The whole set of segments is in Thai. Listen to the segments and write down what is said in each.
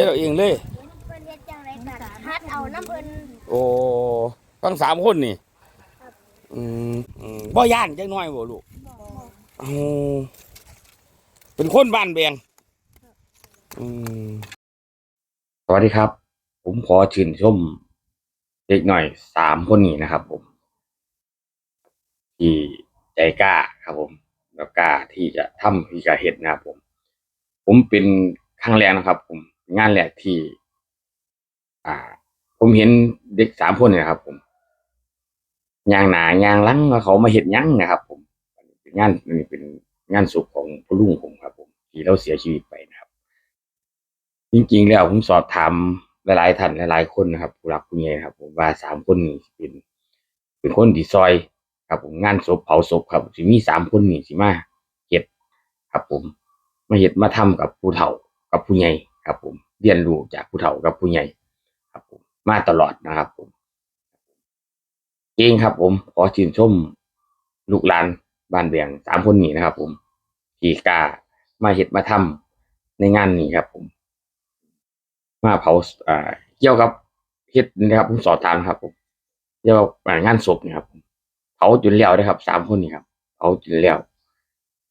ฮ็ดเอาเองเลย เพิ่นเฮ็ดจังไดก็ฮัดเอาน้ำเพิ่นโอ้ทั้งสามคนนี่อืมอืมบ่ย่านจังน้อยบ่ลูกเอาเป็นคนบ้านแบงอืมสวัสดีครับ ผมขอชื่นชมเด็กหน่อยสามคนนี้นะครับผม ที่ใจกล้าครับผม แล้วกล้าที่จะทำที่จะเห็ดนะครับผม ผมเป็นครั้งแรกนะครับ ผม งานแรกที่ อ่า ผมเห็นเด็กสามคนเนี่ยครับ ผมยางหนายางลังเขามาเห็ดหยังนะครับ ผมเป็นงานนี่เป็นงานศพของพ่อลุงผมครับ ผม ที่เราเสียชีวิตไปนะครับ จริงๆแล้วผมสอบถามหลายๆท่านหลายๆคนนะครับผู้รักผู้ใหญ่ครับ ผมว่าสามคนนี้เป็นเป็นคนที่ซอย ครับ ผมงานศพเผาศพครับสิมีสามคนนี่สิมาเฮ็ดครับ ผมมาเฮ็ดมาทำกับผู้เฒ่ากับผู้ใหญ่ ครับผมเรียนรู้จากผู้เฒ่ากับผู้ใหญ่ครับผมมาตลอดนะครับผมเก่งครับผมขอชื่นชมลูกหลานบ้านเบียงสามคนนี้นะครับ ผมที่กล้ามาเฮ็ดมาทำในงานนี้ครับ ผม มาเผาอ่าเกี่ยวกับเฮ็ดนะครับ ผมสอบถามครับ ผมเกี่ยวกับงานศพนี่ครับผมเผาจนแล้วนะครับสามคนนี้ครับเผาจนแล้ว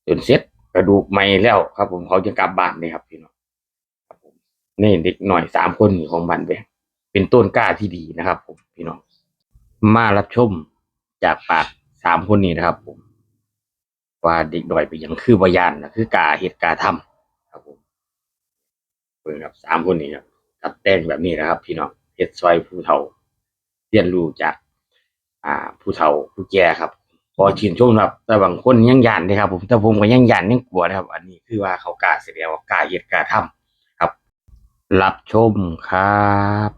จนเสร็จกระดูกไหม้แล้วครับ ผมเขาจะกลับบ้านนี่ครับพี่น้อง นี่เด็กหน่อยสามคนนี้ของบ้านเบียงเป็นต้นกล้าที่ดีนะครับ ผมพี่น้องมารับชมจากปากสามคนนี้นะครับ ผมว่าเด็กดอยเป็นอย่างคือวายานนะคือกาเหตุการทำครับผมเปิดครับสามคนนี้ครับตัดแต่งแบบนี้นะครับ พี่น้องเฮ็ดซอยผู้เฒ่าเรียนรู้จาก อ่า ผู้เฒ่าผู้แก่ครับพอชื่นชมครับ แต่บางคนยังยานนะครับ ผมแต่ผมก็ยังยานยังกลัวนะครับ อันนี้คือว่าเขากล้าแสดงว่ากล้าเหตุกล้าทำ รับรับชมครับ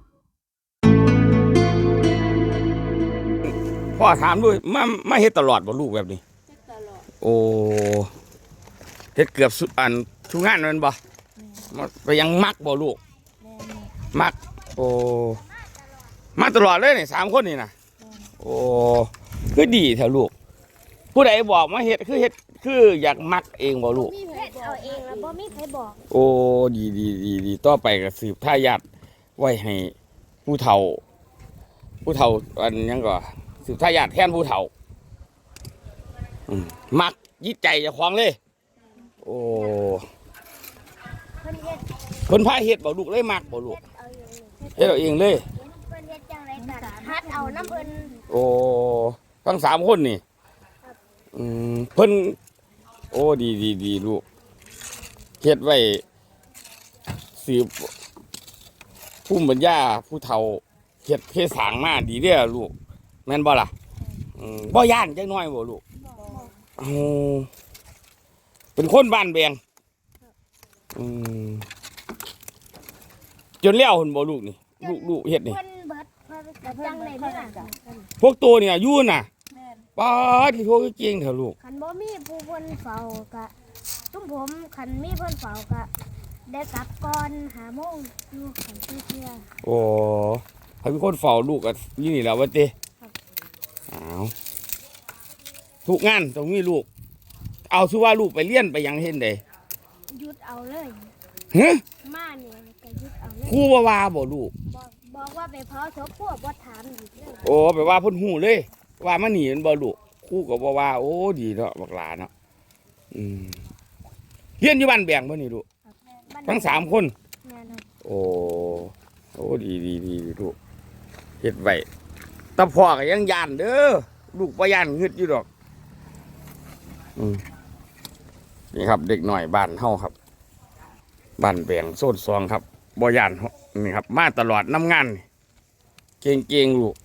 พ่อถามด้วยมามาเฮ็ดตลอดบ่ลูกแบบนี้ ตลอดโอ้เฮ็ดเกือบสุดอันทุกงานแมันบ่มาไปยังมักบ่ลูก แม่นมัก โอ้มาตลอดเลยนี่สามคนนี่นะโอ้คือดีแถวลูก ผู้ใดบอกมาเฮ็ดคือเฮ็ดคืออยากมักเองบ่ลูก มีเฮ็ด เอาเองแล้วบ่มีใครบอก โอ้ดีดีดีดีต่อไปก็สืบทายาทไว้ให้ผู้เฒ่า ผู้เฒ่าอันหยังก็สืบทายาทแทนผู้เฒ่าอืมมักยิดใจเจะคล้าของเลย โอ้เพิ่นเฮ็ดคนพาเฮ็ดบ่ลูกเลยมักบ่ลูกเฮ็ดเอาเองเลยเฮ็ดเอาเองเลย เพิ่นเฮ็ดจังไดก็ฮัดเอาน้ำเพิ่นโอ้ทั้งสามคนนี่อืมเพิ่น โอ้ดีดีดีลูก เฮ็ดไว้สืบผู้บรรยาผู้เฒ่าเฮ็ดเพศสางมาดีเด้อลูก แม่นบ่ล่ะอืมบ่ย่านจังน้อยบ่ลูกเอาเป็นคนบ้านแบงอืมจนแล้วหุ่นบ่ลูกนี่ ลูกลูกเฮ็ดนี่เพิ่นเบิดเพิ่นก็จังได๋เพิ่นจ้ะพวกตัวเนี่ยอยู่น่ะแม่นป้าที่พวกเก่งเถอะลูก คันบ่มีผู้เพิ่นเฝ้าก็ ซุมผมคันมีเพิ่นเฝ้าก็ได้กลับก่อน5โมงอยู่คันเที่ยโอ้เขาเป็นคนเฝ้าลูกกันนี่นี่แหล้ววะเต้ครับอ้าวทุกงานต้องมีลูก เอาชื่อว่าลูกไปเรียนไปหยังเห็นเด้หยุดเอาเลย ฮะมาเนี่ยก็หยุดเอาเลยครูบ่ว่าบ่ลูก บอกบอกว่าไปเผาศพพวกบ่ถามอีกเลยโอ้ไปว่าเพ่นหูเลย ว่ามันหนีมันบ่ลูกครูก็บ่ว่า โอ้ดีเนาะบักหลาเนาะอืม เรียนอยู่บ้านแบงบ่นี่ลูกบ้นทั้งสามคน แม่นครับโอ้โอ้ดีดีดีลูกเฮ็ดไว้แตาพ่อก็ยังย่านเด้อลูกบ่ย่านงึดอยู่ดอกอืมนี่ครับ เด็กหน่อยบ้านเฮาครับบ้านแบงโซนซองครับบ่ย่านนี่ครับ มาตลอดน้ำงานนี่เก่งๆลูก